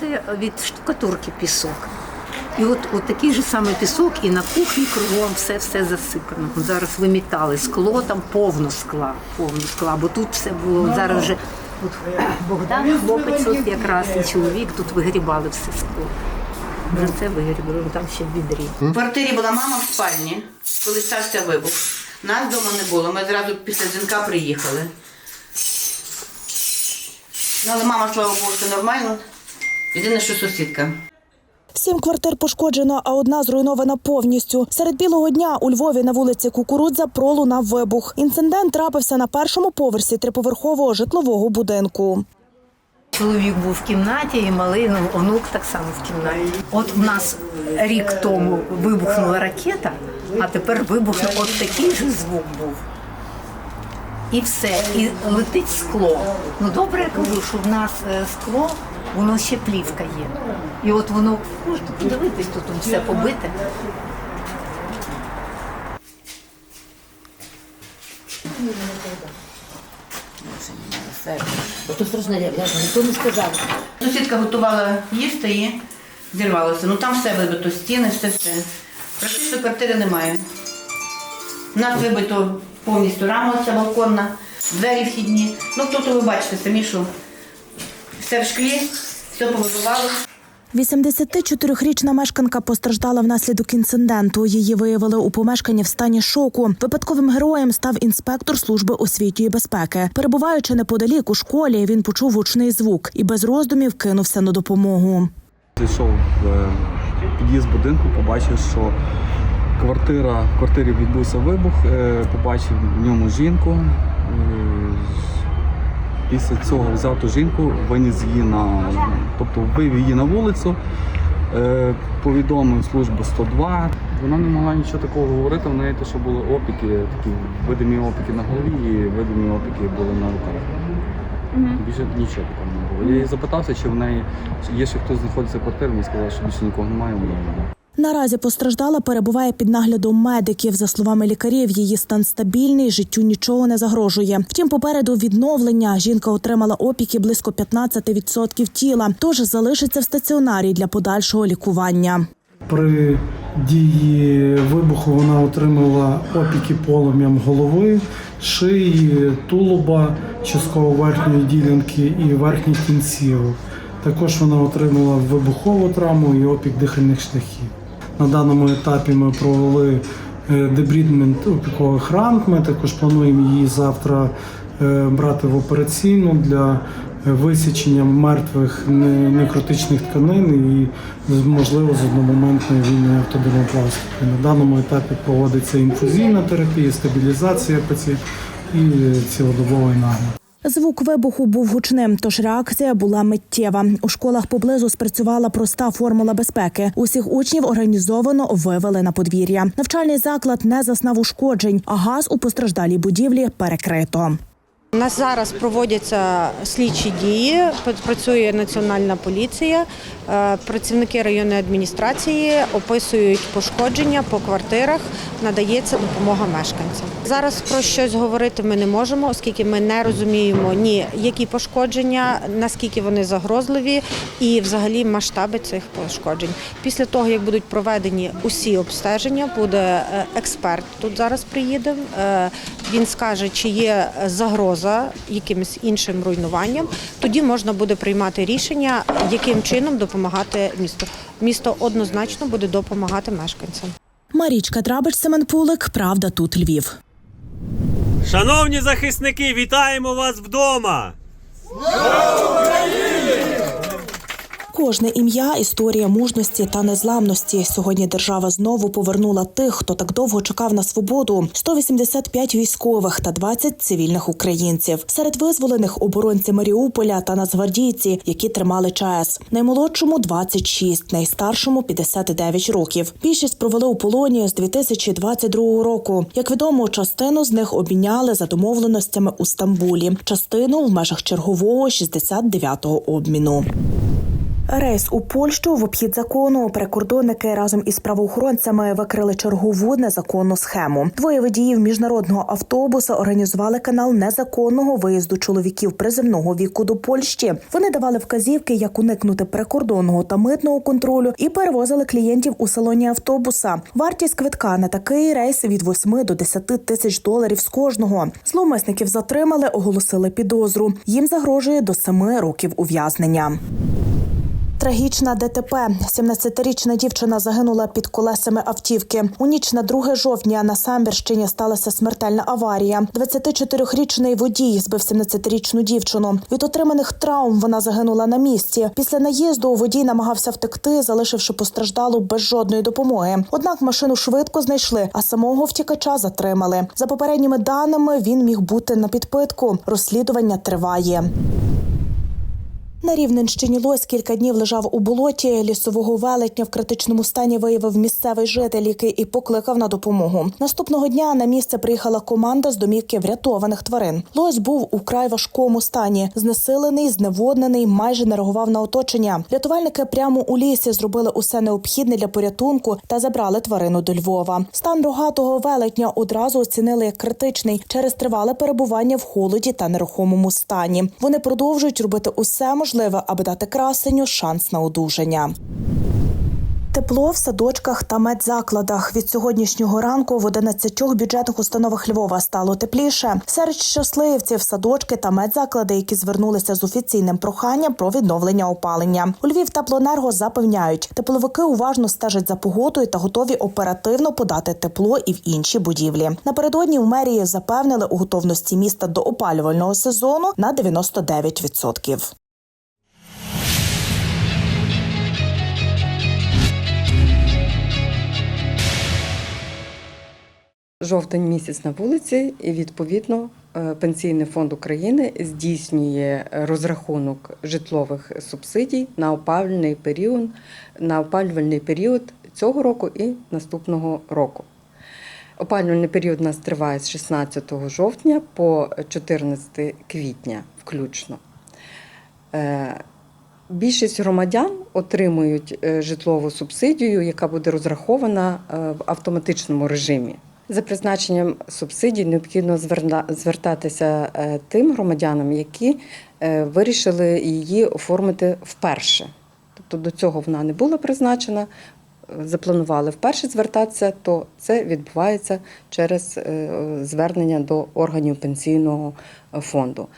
Це від штукатурки пісок. І от, от такий же самий пісок, і на кухні кругом все все засипано. Зараз вимітали скло, там повно скла, повно скла, бо тут все було зараз вже. От Богдан, хлопець, от якраз і чоловік тут вигрібали все скло. Вже це вигрібали, там ще відрі. В квартирі була мама в спальні, коли стався вибух. Нас вдома не було. Ми зразу після дзвінка приїхали. Ну, але мама, слава Богу, все нормально. Єдине, що сусідка. Сім квартир пошкоджено, а одна зруйнована повністю. Серед білого дня у Львові на вулиці Кукурудза пролунав вибух. Інцидент трапився на першому поверсі триповерхового житлового будинку. Чоловік був в кімнаті, і малий ну, онук так само в кімнаті. От в нас рік тому вибухнула ракета, а тепер вибухнув от такий же звук був. І все, і летить скло. Ну добре, я кажу, що в нас е, скло, воно ще плівка є. І от воно, можете подивитись, тут все побите. То страшно, я ніхто не сказав. Сусідка готувала їсти і зірвалося. Ну там все вибито, стіни, все все. Практично квартири немає. У нас вибито повністю рама ця балконна, двері вхідні. Ну тут ви бачите самі, що все в шклі, все повибивало. 84-річна мешканка постраждала внаслідок інциденту. Її виявили у помешканні в стані шоку. Випадковим героєм став інспектор служби освітньої безпеки. Перебуваючи неподалік у школі, він почув гучний звук і без роздумів кинувся на допомогу. Зайшов в е, під'їзд будинку, побачив, що квартира, в квартирі відбувся вибух, е, побачив в ньому жінку. Після цього взяв ту жінку, виніс її на, тобто вивів її на вулицю, е, повідомив службу 102. Вона не могла нічого такого говорити, в неї те, що були опіки, такі видимі опіки на голові і видимі опіки були на руках. Більше нічого такого не було. Я її запитався, чи в неї є ще хтось знаходиться в квартирі, вона сказала, що більше нікого немає, вона немає. Наразі постраждала перебуває під наглядом медиків. За словами лікарів, її стан стабільний, життю нічого не загрожує. Втім, попереду відновлення жінка отримала опіки близько 15% тіла, тож залишиться в стаціонарі для подальшого лікування. При дії вибуху вона отримала опіки полум'ям голови, шиї, тулуба, частково верхньої ділянки і верхніх кінцівок. Також вона отримала вибухову травму і опік дихальних шляхів. На даному етапі ми провели е, дебрідмент опікових ран. Ми також плануємо її завтра е, брати в операційну для е, висічення мертвих некротичних тканин і можливо з одномоментної вільної автодермопластики. На даному етапі проводиться інфузійна терапія, стабілізація пацієнта і цілодобовий нагляд. Звук вибуху був гучним, тож реакція була миттєва. У школах поблизу спрацювала проста формула безпеки. Усіх учнів організовано вивели на подвір'я. Навчальний заклад не зазнав ушкоджень, а газ у постраждалій будівлі перекрито. У нас зараз проводяться слідчі дії, працює національна поліція, е, працівники районної адміністрації описують пошкодження по квартирах, надається допомога мешканцям. Зараз про щось говорити ми не можемо, оскільки ми не розуміємо ні які пошкодження, наскільки вони загрозливі, і взагалі масштаби цих пошкоджень. Після того, як будуть проведені усі обстеження, буде е, експерт тут зараз приїде. Він скаже, чи є загроза якимось іншим руйнуванням. Тоді можна буде приймати рішення, яким чином допомагати місту. Місто однозначно буде допомагати мешканцям. Марічка Драбич, Семен Пулик, Правда, тут Львів. Шановні захисники, вітаємо вас вдома! Кожне ім'я історія мужності та незламності. Сьогодні держава знову повернула тих, хто так довго чекав на свободу: 185 військових та 20 цивільних українців. Серед визволених оборонці Маріуполя та нацгвардійці, які тримали ЧАЕС. Наймолодшому 26, найстаршому 59 років. Більшість провели у полоні з 2022 року. Як відомо, частину з них обміняли за домовленостями у Стамбулі, частину в межах чергового 69-го обміну. Рейс у Польщу в обхід закону. Прикордонники разом із правоохоронцями викрили чергову незаконну схему. Двоє водіїв міжнародного автобуса організували канал незаконного виїзду чоловіків приземного віку до Польщі. Вони давали вказівки, як уникнути прикордонного та митного контролю, і перевозили клієнтів у салоні автобуса. Вартість квитка на такий рейс від 8 до 10 тисяч доларів з кожного. Зловмисників затримали, оголосили підозру. Їм загрожує до 7 років ув'язнення. Трагічна ДТП. 17-річна дівчина загинула під колесами автівки. У ніч на 2 жовтня на Самбірщині сталася смертельна аварія. 24-річний водій збив 17-річну дівчину. Від отриманих травм вона загинула на місці. Після наїзду водій намагався втекти, залишивши постраждалу без жодної допомоги. Однак машину швидко знайшли, а самого втікача затримали. За попередніми даними він міг бути на підпитку. Розслідування триває. На Рівненщині лось кілька днів лежав у болоті. Лісового велетня в критичному стані виявив місцевий житель, який і покликав на допомогу. Наступного дня на місце приїхала команда з домівки врятованих тварин. Лось був у край важкому стані, знесилений, зневоднений, майже не реагував на оточення. Рятувальники прямо у лісі зробили усе необхідне для порятунку та забрали тварину до Львова. Стан рогатого велетня одразу оцінили як критичний через тривале перебування в холоді та нерухомому стані. Вони продовжують робити усе можливе, аби дати красенню шанс на одужання. Тепло в садочках та медзакладах від сьогоднішнього ранку в 11 бюджетних установах Львова стало тепліше. Серед щасливців садочки та медзаклади, які звернулися з офіційним проханням про відновлення опалення. У Львів теплоенерго запевняють, тепловики уважно стежать за погодою та готові оперативно подати тепло і в інші будівлі. Напередодні в мерії запевнили у готовності міста до опалювального сезону на 99%. Жовтень місяць на вулиці, і відповідно е, Пенсійний фонд України здійснює розрахунок житлових субсидій на опалювальний період, на опалювальний період цього року і наступного року. Опалювальний період у нас триває з 16 жовтня по 14 квітня включно. Е, Більшість громадян отримують е, житлову субсидію, яка буде розрахована в автоматичному режимі. За призначенням субсидій необхідно звертатися е, тим громадянам, які е, вирішили її оформити вперше. Тобто до цього вона не була призначена, запланували вперше звертатися, то це відбувається через е, звернення до органів пенсійного фонду.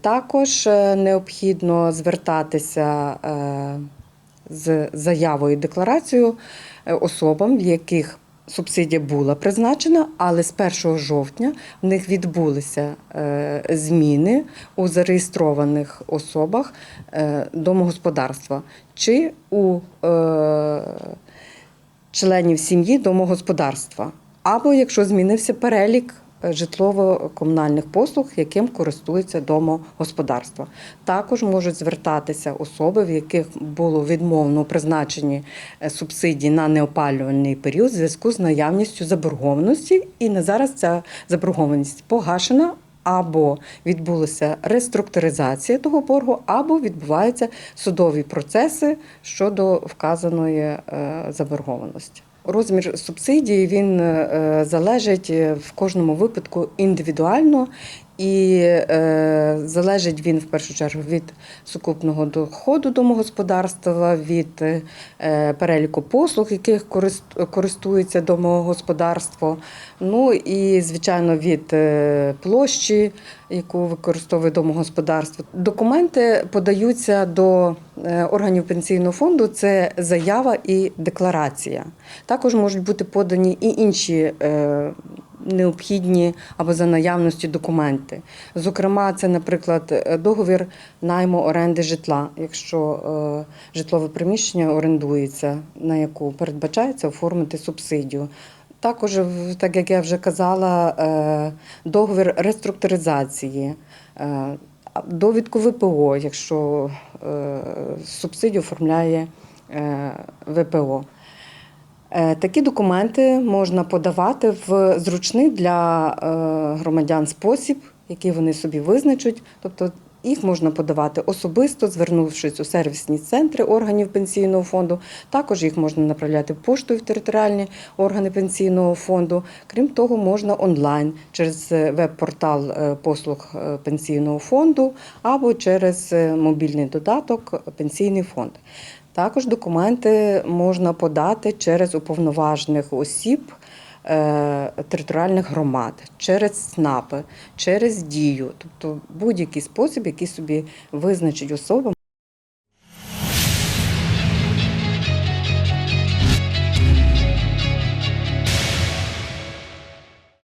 Також необхідно звертатися з заявою і декларацією особам, в яких субсидія була призначена, але з 1 жовтня в них відбулися е, зміни у зареєстрованих особах е, домогосподарства чи у е, членів сім'ї домогосподарства, або якщо змінився перелік житлово-комунальних послуг, яким користується домогосподарство. Також можуть звертатися особи, в яких було відмовно призначені е, субсидії на неопалювальний період в зв'язку з наявністю заборгованості, і на зараз ця заборгованість погашена. Або відбулася реструктуризація того боргу, або відбуваються судові процеси щодо вказаної е, заборгованості. Розмір субсидії він е, залежить в кожному випадку індивідуально і е, залежить він в першу чергу від сукупного доходу домогосподарства, від е, переліку послуг, яких корист- користується домогосподарство. Ну і звичайно від е, площі, яку використовує домогосподарство. Документи подаються до е, органів пенсійного фонду. Це заява і декларація. Також можуть бути подані і інші. е, Необхідні або за наявності документи. Зокрема, це, наприклад, договір найму оренди житла, якщо е, житлове приміщення орендується, на яку передбачається оформити субсидію. Також, так як я вже казала, е, договір реструктуризації, е, довідку ВПО, якщо е, субсидію оформляє е, ВПО. Е, Такі документи можна подавати в зручний для е, громадян спосіб, який вони собі визначать. Тобто Їх можна подавати особисто, звернувшись у сервісні центри органів пенсійного фонду. Також їх можна направляти поштою в територіальні органи пенсійного фонду. Крім того, можна онлайн через е, веб-портал послуг пенсійного фонду або через мобільний додаток Пенсійний фонд. Також документи можна подати через уповноважених осіб е, територіальних громад, через СНАПи, через дію, тобто будь-який спосіб, який собі визначить особа.